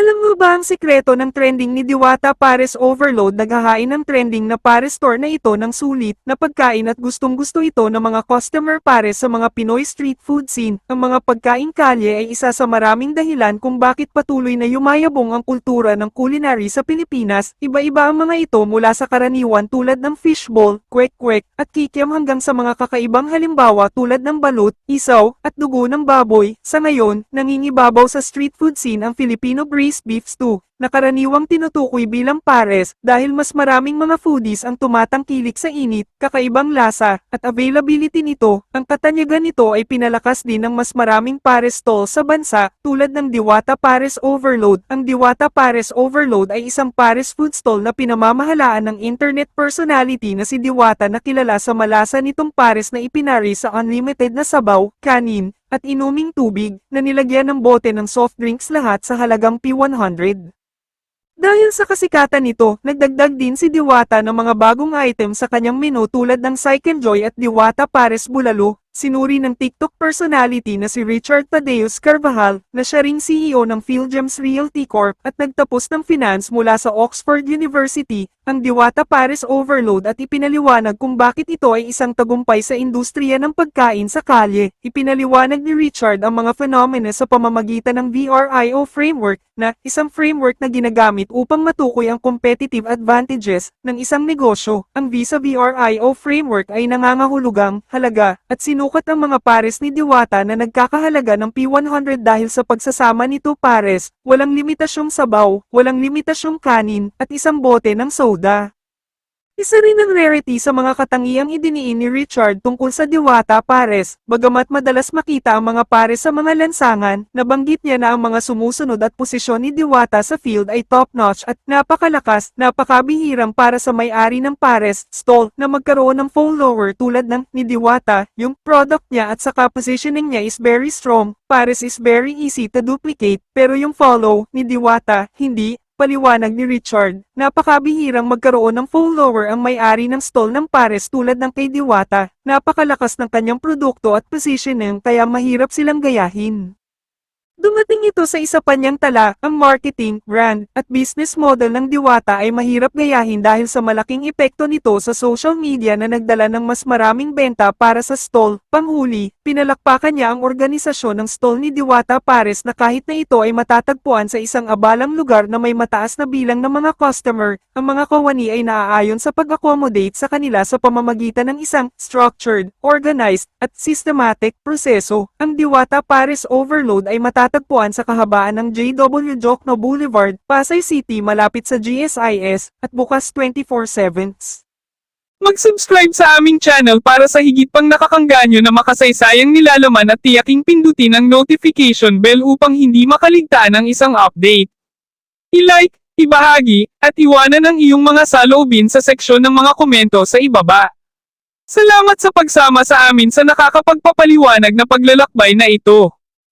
Alam mo ba ang sikreto ng trending ni Diwata Pares Overload naghahain ng trending na Pares store na ito ng sulit na pagkain at gustong gusto ito ng mga customer Pares sa mga Pinoy street food scene. Ang mga pagkain kalye ay isa sa maraming dahilan kung bakit patuloy na yumayabong ang kultura ng culinary sa Pilipinas. Iba-iba ang mga ito mula sa karaniwan tulad ng fishball, kwek-kwek, at kikiam hanggang sa mga kakaibang halimbawa tulad ng balut, isaw, at dugo ng baboy. Sa ngayon, nangingibabaw sa street food scene ang Filipino braised beef stew, na karaniwang tinutukoy bilang pares dahil mas maraming mga foodies ang tumatangkilik sa init, kakaibang lasa, at availability nito. Ang katanyagan nito ay pinalakas din ng mas maraming pares stall sa bansa, tulad ng Diwata Pares Overload. Ang Diwata Pares Overload ay isang pares food stall na pinamamahalaan ng internet personality na si Diwata na kilala sa malasa nitong pares na ipinari sa unlimited na sabaw, kanin, at inuming tubig na nilagyan ng bote ng soft drinks lahat sa halagang P100. Dahil sa kasikatan nito, nagdagdag din si Diwata ng mga bagong item sa kanyang menu tulad ng Psyche Joy at Diwata Pares Bulalo, sinuri ng TikTok personality na si Richard Tadeus Carvajal, na siya ring CEO ng PhilGems Realty Corp at nagtapos ng finance mula sa Oxford University, ang Diwata Pares Overload at ipinaliwanag kung bakit ito ay isang tagumpay sa industriya ng pagkain sa kalye. Ipinaliwanag ni Richard ang mga phenomena sa pamamagitan ng VRIO framework na isang framework na ginagamit upang matukoy ang competitive advantages ng isang negosyo. Ang Visa VRIO framework ay nangangahulugang halaga at sinukat ang mga pares ni Diwata na nagkakahalaga ng P100 dahil sa pagsasama nito pares, walang limitasyong sabaw, walang limitasyong kanin, at isang bote ng soda. Isa rin ang rarity sa mga katangiang idiniin ni Richard tungkol sa Diwata Pares, bagamat madalas makita ang mga pares sa mga lansangan, nabanggit niya na ang mga sumusunod at posisyon ni Diwata sa field ay top-notch at napakalakas, napakabihirang para sa may-ari ng pares stall na magkaroon ng follower tulad ng ni Diwata, yung product niya at saka positioning niya is very strong, pares is very easy to duplicate, pero yung follow ni Diwata, hindi, Paliwanag ni Richard, napakabihirang magkaroon ng follower ang may-ari ng stall ng pares tulad ng kay Diwata, napakalakas ng kanyang produkto at positioning kaya mahirap silang gayahin. Dumating ito sa isa pa niyang tala, ang marketing, brand, at business model ng Diwata ay mahirap gayahin dahil sa malaking epekto nito sa social media na nagdala ng mas maraming benta para sa stall. Panghuli, pinalakpakan niya ang organisasyon ng stall ni Diwata Pares na kahit na ito ay matatagpuan sa isang abalang lugar na may mataas na bilang ng mga customer, ang mga kawani ay naaayon sa pag-accommodate sa kanila sa pamamagitan ng isang structured, organized, at systematic proseso. Ang Diwata Pares Overload ay matatagpuan sa kahabaan ng JW Jokno Boulevard, Pasay City malapit sa GSIS, at bukas 24-7. Mag-subscribe sa aming channel para sa higit pang nakakangganyo na makasaysayang nilalaman at tiyaking pindutin ang notification bell upang hindi makaligtaan ang isang update. I-like, ibahagi, at iwanan ang iyong mga saloobin sa seksyon ng mga komento sa ibaba. Salamat sa pagsama sa amin sa nakakapagpapaliwanag na paglalakbay na ito.